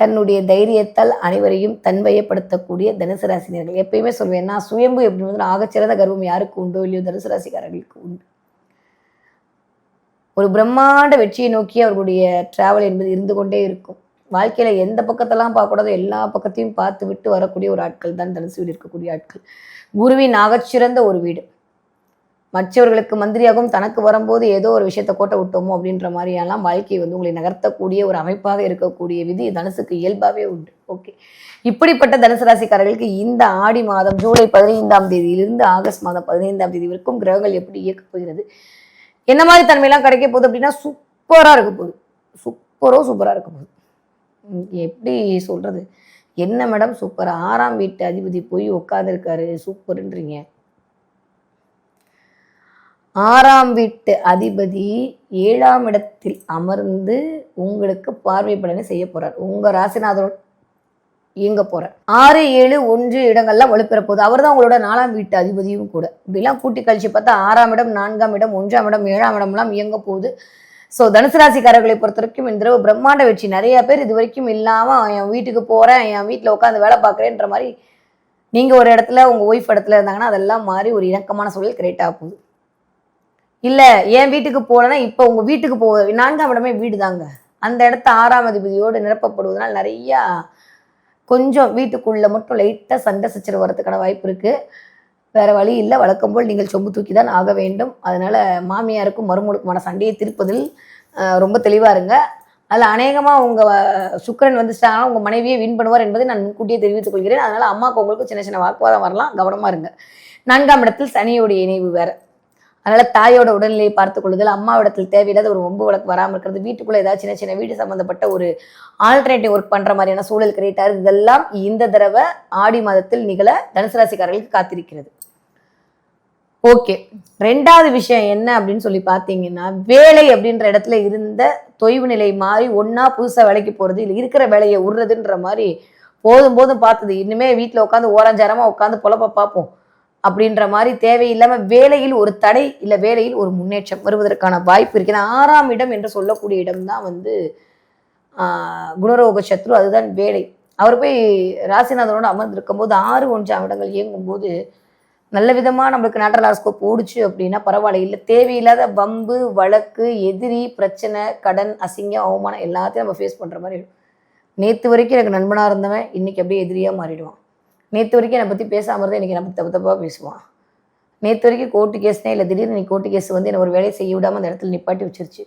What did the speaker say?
தன்னுடைய தைரியத்தால் அனைவரையும் தன்வயப்படுத்தக்கூடிய தனுசு ராசினியர்கள். எப்பயுமே சொல்வேன் நான் சுயம்பு எப்படி ஆகச்சிறந்த கர்வம் யாருக்கு உண்டோ இல்லையோ தனுசு ராசிக்காரர்களுக்கு உண்டு. ஒரு பிரம்மாண்ட வெற்றியை நோக்கி அவர்களுடைய டிராவல் என்பது இருந்து கொண்டே இருக்கும். வாழ்க்கையில எந்த பக்கத்தெல்லாம் பார்க்கக்கூடாதோ எல்லா பக்கத்தையும் பார்த்து விட்டு வரக்கூடிய ஒரு ஆட்கள் தான் தனுசு வீடு இருக்கக்கூடிய ஆட்கள். குருவின் ஆகச்சிறந்த ஒரு வீடு. மற்றவர்களுக்கு மந்திரியாகவும் தனக்கு வரும்போது ஏதோ ஒரு விஷயத்தை கோட்டை விட்டோமோ அப்படின்ற மாதிரியெல்லாம் வாழ்க்கையை வந்து உங்களை நகர்த்தக்கூடிய ஒரு அமைப்பாக இருக்கக்கூடிய விதி தனுசுக்கு இயல்பாகவே உண்டு. ஓகே இப்படிப்பட்ட தனுசு ராசிக்காரர்களுக்கு இந்த ஆடி மாதம் ஜூலை பதினைந்தாம் தேதியிலிருந்து ஆகஸ்ட் மாதம் பதினைந்தாம் தேதி வரைக்கும் கிரகங்கள் எப்படி இயக்கப் போகிறது? என்ன மாதிரி தன்மையெல்லாம் கிடைக்க போகுது அப்படின்னா சூப்பராக இருக்க போகுது. சூப்பரோ சூப்பராக இருக்க போகுது. எப்படி சொல்கிறது என்ன மேடம் சூப்பர்? ஆறாம் வீட்டு அதிபதி போய் உட்காந்துருக்காரு சூப்பர்ன்றீங்க. ஆறாம் வீட்டு அதிபதி ஏழாம் இடத்தில் அமர்ந்து உங்களுக்கு பார்வை பலனை செய்ய போறார். உங்க ராசிநாதரோட இயங்க போறார். ஆறு ஏழு ஒன்று இடங்கள்லாம் வலுப்பெற போகுது. அவர் தான் உங்களோட நாலாம் வீட்டு அதிபதியும் கூட. இப்படிலாம் கூட்டி கழிச்சு பார்த்தா ஆறாம் இடம் நான்காம் இடம் ஒன்றாம் இடம் ஏழாம் இடம்லாம் இயங்க போகுது. ஸோ தனுசு ராசிக்காரர்களை பொறுத்த வரைக்கும் இந்த தடவை பிரம்மாண்ட வெற்றி. நிறைய பேர் இது வரைக்கும் இல்லாமல் என் வீட்டுக்கு போகிறேன் என் வீட்டில் உட்காந்து வேலை பார்க்குறேன்ற மாதிரி நீங்கள் ஒரு இடத்துல உங்கள் ஒய்ஃப் இடத்துல இருந்தாங்கன்னா அதெல்லாம் மாறி ஒரு இணக்கமான சூழல் கிரியேட் ஆக போகுது. இல்லை என் வீட்டுக்கு போகலன்னா இப்போ உங்கள் வீட்டுக்கு போ நான்காம் இடமே வீடு தாங்க அந்த இடத்த ஆறாம் அதிபதியோடு நிரப்பப்படுவதனால் நிறையா கொஞ்சம் வீட்டுக்குள்ளே மட்டும் லைட்டாக சண்டை சச்சரவு வரதுக்கான வாய்ப்பு இருக்குது வேறு வழி இல்லை வழக்கம் போல் நீங்கள் சொம்பு தூக்கி தான் ஆக வேண்டும். அதனால் மாமியாருக்கும் மருமகளுக்குமான சண்டையை திருப்பதில் ரொம்ப தெளிவாக இருங்க. அதில் அநேகமாக உங்கள் சுக்கரன் வந்துச்சிட்டாங்கன்னா உங்கள் மனைவியை வின் பண்ணுவார் என்பதை நான் முன்கூட்டியே தெரிவித்துக் கொள்கிறேன். அதனால் அம்மாவுக்கு உங்களுக்கு சின்ன சின்ன வாக்குவாதம் வரலாம். கவனமாக இருங்க. நான்காம் இடத்தில் சனியோடைய இணைவு வேறு. அதனால தாயோட உடல்நிலையை பார்த்துக் கொள்ளுதல் அம்மாவிடத்தில் தேவையில்லாத ஒரு ஒம்பு வழக்கு வராமல் இருக்கிறது வீட்டுக்குள்ள ஏதாவது சின்ன சின்ன வீடு சம்பந்தப்பட்ட ஒரு ஆல்டர்னேட்டிவ் ஒர்க் பண்ற மாதிரியான சூழல் கிரியேட் ஆகுது. இதெல்லாம் இந்த தடவை ஆடி மாதத்தில் நிகழ தனுசு ராசிக்காரர்களுக்கு காத்திருக்கிறது. ஓகே. ரெண்டாவது விஷயம் என்ன அப்படின்னு சொல்லி பார்த்தீங்கன்னா வேலை அப்படின்ற இடத்துல இருந்த தொய்வு நிலை மாறி ஒன்றா புதுசா வேலைக்கு போறது இல்லை இருக்கிற வேலையை விடுறதுன்ற மாதிரி போதும் போதும் பார்த்தது. இன்னுமே வீட்டில் உட்காந்து ஓரஞ்சாரமா உட்காந்து பொழப்ப பார்ப்போம். அப்படின்ற மாதிரி தேவையில்லாம வேலையில் ஒரு தடை இல்லை வேலையில் ஒரு முன்னேற்றம் வருவதற்கான வாய்ப்பு இருக்குது ஆறாம் இடம் என்று சொல்லக்கூடிய இடம்தான் வந்து குணரோக சத்ரு. அதுதான் வேலை. அவர் போய் ராசிநாதனோட அமர்ந்திருக்கும் போது ஆறு ஒன்றாம் இடங்கள் இயங்கும் போது நல்ல விதமா நம்மளுக்கு நேட்டரல் ஹாரோஸ்கோப் ஓடுச்சு அப்படின்னா பரவாயில்ல. இல்லை தேவையில்லாத வம்பு வழக்கு எதிரி பிரச்சனை கடன் அசிங்கம் அவமானம் எல்லாத்தையும் நம்ம ஃபேஸ் பண்ற மாதிரி இருக்கும் வரைக்கும் எனக்கு நண்பனா இருந்தவன் இன்னைக்கு அப்படியே எதிரியா மாறிடுவான். நேற்று வரைக்கும் என்னை பற்றி பேசாமல் இருந்தால் இன்னைக்கு நம்ம தப்பு தப்பாக பேசுவான். நேற்று வரைக்கும் கோர்ட்டு கேஸ்னே இல்லை திடீர்னு நீ கோர்ட்டு கேஸ் வந்து என்னை ஒரு வேலையை செய்ய விடாமல் அந்த இடத்துல நிப்பாட்டி வச்சிருச்சு.